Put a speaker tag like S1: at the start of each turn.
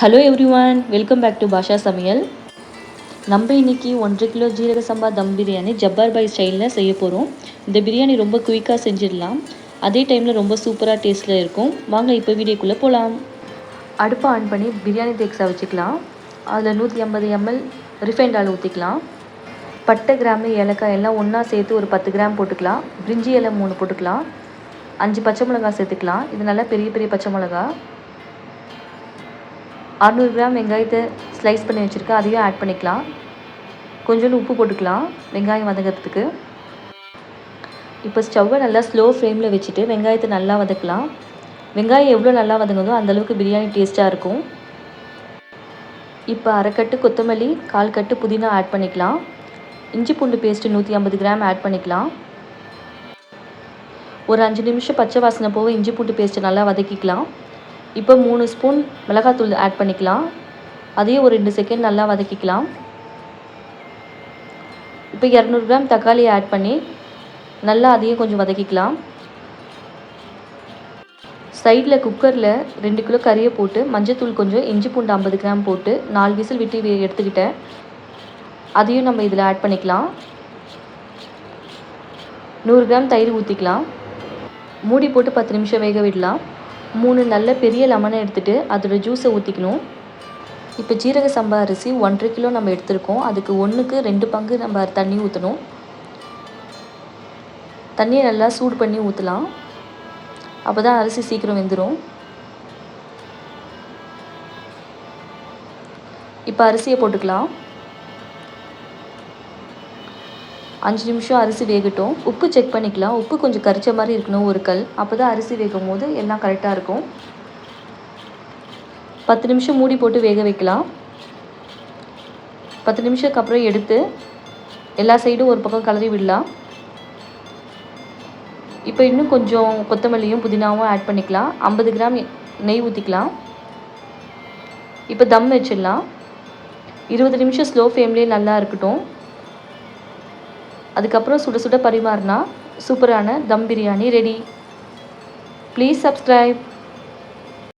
S1: Hello everyone welcome back to Basha Samayal நம்ம இன்னைக்கு ஒன்றரை கிலோ ஜீரக சம்பா தம் பிரியாணி ஜப்பார் பாய் ஸ்டைலில் செய்ய போகிறோம் இந்த பிரியாணி ரொம்ப குயிக்காக செஞ்சிடலாம். அதே டைமில் ரொம்ப சூப்பராக டேஸ்ட்டில் இருக்கும். வாங்க இப்போ வீடியோக்குள்ளே போகலாம் அடுப்பை ஆன் பண்ணி பிரியாணி தேக்ஸாக வச்சுக்கலாம். அதில் நூற்றி ஐம்பது எம்எல் ரிஃபைண்ட் ஆயில் ஊற்றிக்கலாம் பட்டை கிராம்பு ஏலக்காய் எல்லாம் ஒன்றா சேர்த்து ஒரு பத்து கிராம் போட்டுக்கலாம். பிரிஞ்சி இலை மூணு போட்டுக்கலாம். அஞ்சு பச்சை மிளகாய் சேர்த்துக்கலாம். இது நல்லா பெரிய பெரிய பச்சை மிளகா அறநூறு கிராம் வெங்காயத்தை ஸ்லைஸ் பண்ணி வச்சுருக்கேன். அதையும் ஆட் பண்ணிக்கலாம். கொஞ்சோண்டு உப்பு போட்டுக்கலாம். வெங்காயம் வதங்கிறதுக்கு. இப்போ ஸ்டவ்வை நல்லா ஸ்லோ ஃப்ளேமில் வச்சுட்டு வெங்காயத்தை நல்லா வதக்கலாம். வெங்காயம் எவ்வளோ நல்லா வதங்குதோ அந்தளவுக்கு பிரியாணி டேஸ்ட்டாக இருக்கும். இப்போ அரைக்கட்டு கொத்தமல்லி கால் கட்டு புதினா ஆட் பண்ணிக்கலாம். இஞ்சி பூண்டு பேஸ்ட்டு நூற்றி ஐம்பது கிராம் ஆட் பண்ணிக்கலாம். ஒரு அஞ்சு நிமிஷம் பச்சை வாசனை போக இஞ்சி பூண்டு பேஸ்ட்டு நல்லா வதக்கிக்கலாம். இப்போ மூணு ஸ்பூன் மிளகாத்தூள் ஆட் பண்ணிக்கலாம். அதையும் ஒரு ரெண்டு செகண்ட் நல்லா வதக்கிக்கலாம். இப்போ இரநூறு கிராம் தக்காளி ஆட் பண்ணி நல்லா அதையும் கொஞ்சம் வதக்கிக்கலாம். சைடில் குக்கரில் ரெண்டு கிலோ கறியை போட்டு மஞ்சத்தூள் கொஞ்சம் இஞ்சி பூண்டு ஐம்பது கிராம் போட்டு நாலு விசில் விட்டு எடுத்துக்கிட்டேன். அதையும் நம்ம இதில் ஆட் பண்ணிக்கலாம். நூறு கிராம் தயிர் ஊற்றிக்கலாம் மூடி போட்டு பத்து நிமிஷம் வேக விடலாம். மூணு நல்ல பெரிய லெமனை எடுத்துகிட்டு அதோட ஜூஸை ஊற்றிக்கணும் இப்போ ஜீரக சம்பா அரிசி ஒன்றரை கிலோ நம்ம எடுத்திருக்கோம். அதுக்கு ஒன்றுக்கு ரெண்டு பங்கு நம்ம தண்ணி ஊற்றணும் தண்ணியை நல்லா சூடு பண்ணி ஊற்றலாம் அப்போ தான் அரிசி சீக்கிரம் வெந்துடும் இப்போ அரிசியை போட்டுக்கலாம். அஞ்சு நிமிஷம் அரிசி வேகட்டும். உப்பு செக் பண்ணிக்கலாம். உப்பு கொஞ்சம் கரிச்ச மாதிரி இருக்கணும் ஒரு கல். அப்போ தான் அரிசி வேகும் போது எல்லாம் கரெக்டாக இருக்கும். பத்து நிமிஷம் மூடி போட்டு வேக வைக்கலாம். பத்து நிமிஷத்துக்கு அப்புறம் எடுத்து எல்லா சைடும் ஒரு பக்கம் கலரி விடலாம். இப்போ இன்னும் கொஞ்சம் கொத்தமல்லியும் புதினாவும் ஆட் பண்ணிக்கலாம். ஐம்பது கிராம் நெய் ஊற்றிக்கலாம் இப்போ தம் வச்சிடலாம். இருபது நிமிஷம் ஸ்லோ ஃப்ளேம்லேயே நல்லா இருக்கட்டும். அதுக்கப்புறம் சுட சுட பரிமாறினா சூப்பரான dum biryani ready. Please subscribe